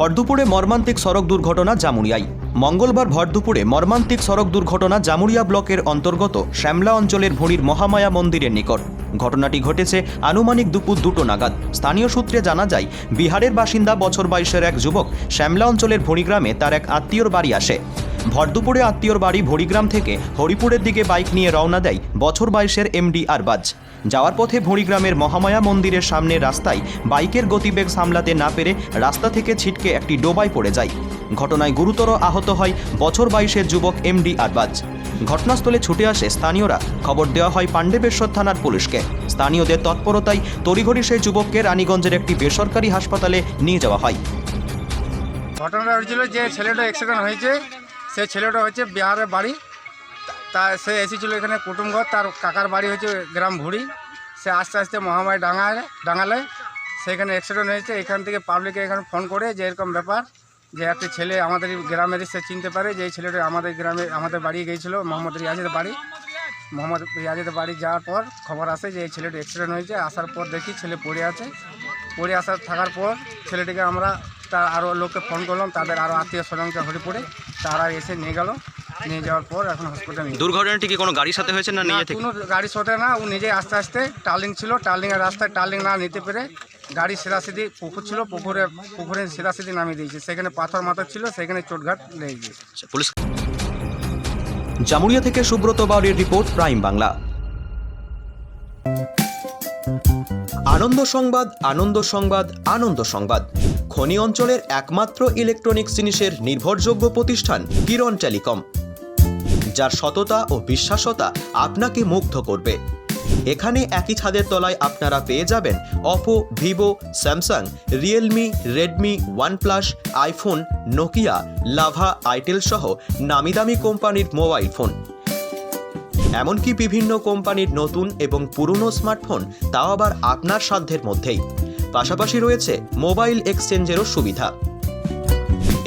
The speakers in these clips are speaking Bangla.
ভরদুপুরে মর্মান্তিক সড়ক দুর্ঘটনা জামুরিয়াই মঙ্গলবার ভরদুপুরে মর্মান্তিক সড়ক দুর্ঘটনা জামুরিয়া ব্লকের অন্তর্গত শ্যামলা অঞ্চলের ভুঁড়ির মহামায়া মন্দিরের নিকট। ঘটনাটি ঘটেছে আনুমানিক দুপুর দুটো নাগাদ। স্থানীয় সূত্রে জানা যায়, বিহারের বাসিন্দা বছর বাইশের এক যুবক শ্যামলা অঞ্চলের ভুঁড়িগ্রামে তার এক আত্মীয়র বাড়ি আসে। ভরদুপুরে আত্মীয়র বাড়ি ভড়িগ্রাম থেকে হরিপুরের দিকে বাইক নিয়ে রওনা দেয় বছর বাইশের এমডি আরবাজ যাওয়ার পথে ভড়িগ্রামের মহামায়া মন্দিরের সামনে রাস্তায় বাইকের গতিবেগ সামলাতে না পেরে রাস্তা থেকে ছিটকে একটি ডোবায় পড়ে যায়। ঘটনায় গুরুতর আহত হয় বছর বাইশের যুবক এমডি আরবাজ ঘটনাস্থলে ছুটে আসে স্থানীয়রা। খবর দেওয়া হয় পাণ্ডবেশ্বর থানার পুলিশকে। স্থানীয়দের তৎপরতায় তড়িঘড়ি সেই যুবককে রানীগঞ্জের একটি বেসরকারি হাসপাতালে নিয়ে যাওয়া হয়। ঘটনাটা হয়েছিল যে ছেলেটা অ্যাক্সিডেন্ট হয়েছে। সেই ছেলেটা হচ্ছে বিহারের বাড়ি। তা সে এসেছিল এখানে কুটুমঘর, তার কাকার বাড়ি হচ্ছে গ্রাম ভুড়ি। সে আস্তে আস্তে মহামারী ডাঙায়, ডাঙালে। সেখানে অ্যাক্সিডেন্ট হয়েছে, এখান থেকে পাবলিকে এখানে ফোন করে যে এরকম ব্যাপার, যে একটা ছেলে আমাদের এই গ্রামেরই সে চিনতে পারে, যে এই ছেলেটা আমাদের গ্রামে, আমাদের বাড়ি গিয়েছিল, মোহাম্মদ রিয়াজের বাড়ি। মোহাম্মদ রিয়াজের বাড়ি যাওয়ার পর খবর আসে যে এই ছেলেটা অ্যাক্সিডেন্ট হয়েছে। আসার পর দেখি ছেলে পড়ে আছে। পড়ে আসার থাকার পর ছেলেটিকে আমরা তার আরও লোককে ফোন করলাম, তাদের আরও আত্মীয় স্বজনকে পড়ে। তারা এসে নিয়ে গেল। নিয়ে যাওয়ার পর এখন হসপিটালে নিয়ে দুর্ঘটনাটি কি কোনো গাড়ির সাথে হয়েছে না না কোনো গাড়ি সাথে না ও নিজে আস্তে আস্তে টার্লিং ছিল টার্লিংয়ের রাস্তায় টার্লিং না নিতে পেরে গাড়ি সিধাসিধি পুকুর ছিল পুকুরে পুকুরে সিধাসিধি নামিয়ে দিয়েছে। সেখানে পাথর মাথা ছিল সেখানে চোটঘাট লেগে গিয়েছে। পুলিশ জামুরিয়া থেকে সুব্রত বাউরির রিপোর্ট প্রাইম বাংলা। আনন্দ সংবাদ আনন্দ সংবাদ আনন্দ সংবাদ। খনি অঞ্চলের একমাত্র ইলেকট্রনিক্স জিনিসের নির্ভরযোগ্য প্রতিষ্ঠান কিরণ টেলিকম, যার সততা ও বিশ্বাসতা আপনাকে মুগ্ধ করবে। এখানে একই ছাদের তলায় আপনারা পেয়ে যাবেন Oppo Vivo Samsung Realme Redmi OnePlus iPhone Nokia Lava itel সহ নামি দামি কোম্পানির মোবাইল ফোন। এমনকি বিভিন্ন কোম্পানির নতুন এবং পুরনো স্মার্টফোন তাও আবার আপনার সাধ্যের মধ্যেই। পাশাপাশি রয়েছে মোবাইল এক্সচেঞ্জেরও সুবিধা।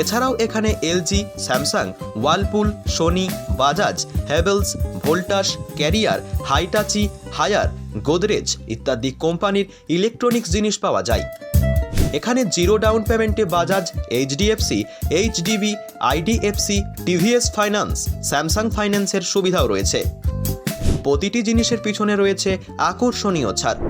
এছাড়াও এখানে LG, Samsung, Whirlpool, Sony, Bajaj, Havells, Voltas, Carrier, Hitachi, Haier, Godrej ইত্যাদি কোম্পানির ইলেকট্রনিক্স জিনিস পাওয়া যায়। এখানে জিরো ডাউন পেমেন্টে Bajaj HDFC HDB IDFC TVS finance, Samsung ফাইন্যান্সের সুবিধাও রয়েছে। প্রতিটি জিনিসের পিছনে রয়েছে আকর্ষণীয় ছাড়।